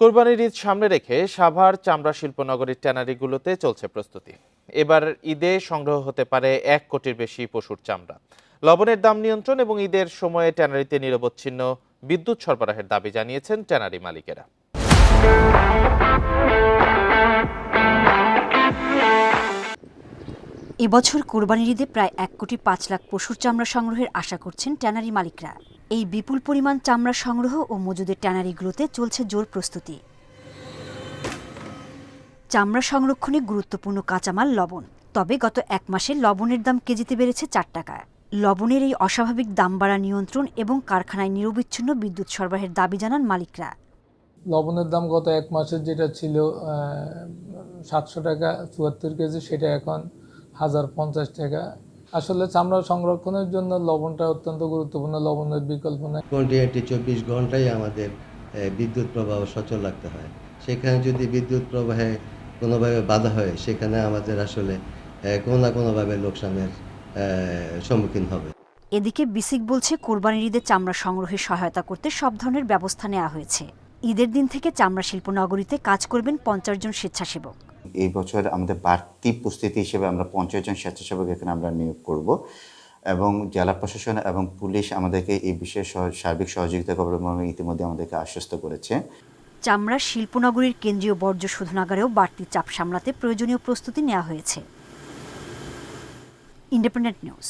কোরবানির ঈদ সামনে রেখে সাভার চামড়া শিল্পনগরীর ট্যানারিগুলোতে চলছে প্রস্তুতি। এবার ঈদে সংগ্রহ হতে পারে এক কোটির বেশি পশুর চামড়া। লবণের দাম নিয়ন্ত্রণ এবং ঈদের সময়ে ট্যানারিতে নিরবচ্ছিন্ন বিদ্যুৎ সরবরাহের দাবি জানিয়েছেন ট্যানারি মালিকেরা। এবছর কোরবানির ঈদে প্রায় এক কোটি পাঁচ লাখ পশুর চামড়া সংগ্রহের আশা করছেন ট্যানারি মালিকরা। এই বিপুল পরিমাণ চামড়া সংগ্রহ ও মজুদের ট্যানারিগুলোতে চলছে জোর প্রস্তুতি। চামড়া সংরক্ষণে গুরুত্বপূর্ণ কাঁচামাল লবণ। তবে গত এক মাসে লবণের দাম কেজিতে বেড়েছে চার টাকা লবণের এই অস্বাভাবিক দাম বাড়া নিয়ন্ত্রণ এবং কারখানায় নিরবিচ্ছিন্ন বিদ্যুৎ সরবরাহের দাবি জানান মালিকরা। লবণের দাম গত এক মাসের যেটা ছিল সাতশো টাকা, চুয়াত্তর কেজি, সেটা এখন হাজার পঞ্চাশ টাকা। আসলে চামড়া সংরক্ষণের জন্য লবণটা অত্যন্ত গুরুত্বপূর্ণ লবণের বিকল্প নেই। কন্টিনিউটি চব্বিশ ঘন্টাই আমাদের বিদ্যুৎ প্রবাহ সচল রাখতে হয়। সেখানে যদি বিদ্যুৎ প্রবাহে কোনোভাবে বাধা হয় সেখানে আমাদের আসলে কোনো না কোনোভাবে লোকসানের সম্মুখীন হবে। এদিকে বিসিক বলছে কোরবানির ঈদে চামড়া সংগ্রহে সহায়তা করতে সব ধরনের ব্যবস্থা নেওয়া হয়েছে। ঈদের দিন থেকে চামড়া শিল্প নগরীতে কাজ করবেন পঞ্চাশ জন স্বেচ্ছাসেবক। এই বছর আমাদের বাড়তি প্রস্তুতি হিসেবে আমরা পঞ্চাশ জন স্বেচ্ছাসেবক এখানে আমরা নিয়োগ করব। এবং জেলা প্রশাসন এবং পুলিশ আমাদেরকে এই বিষয়ে সার্বিক সহযোগিতা করবে এবং ইতিমধ্যে আমাদেরকে আশ্বস্ত করেছে। চামড়া শিল্পনগরীর কেন্দ্রীয় বর্জ্য শোধনাগারেও বাড়তি চাপ সামলাতে প্রয়োজনীয় প্রস্তুতি নেওয়া হয়েছে। Independent news.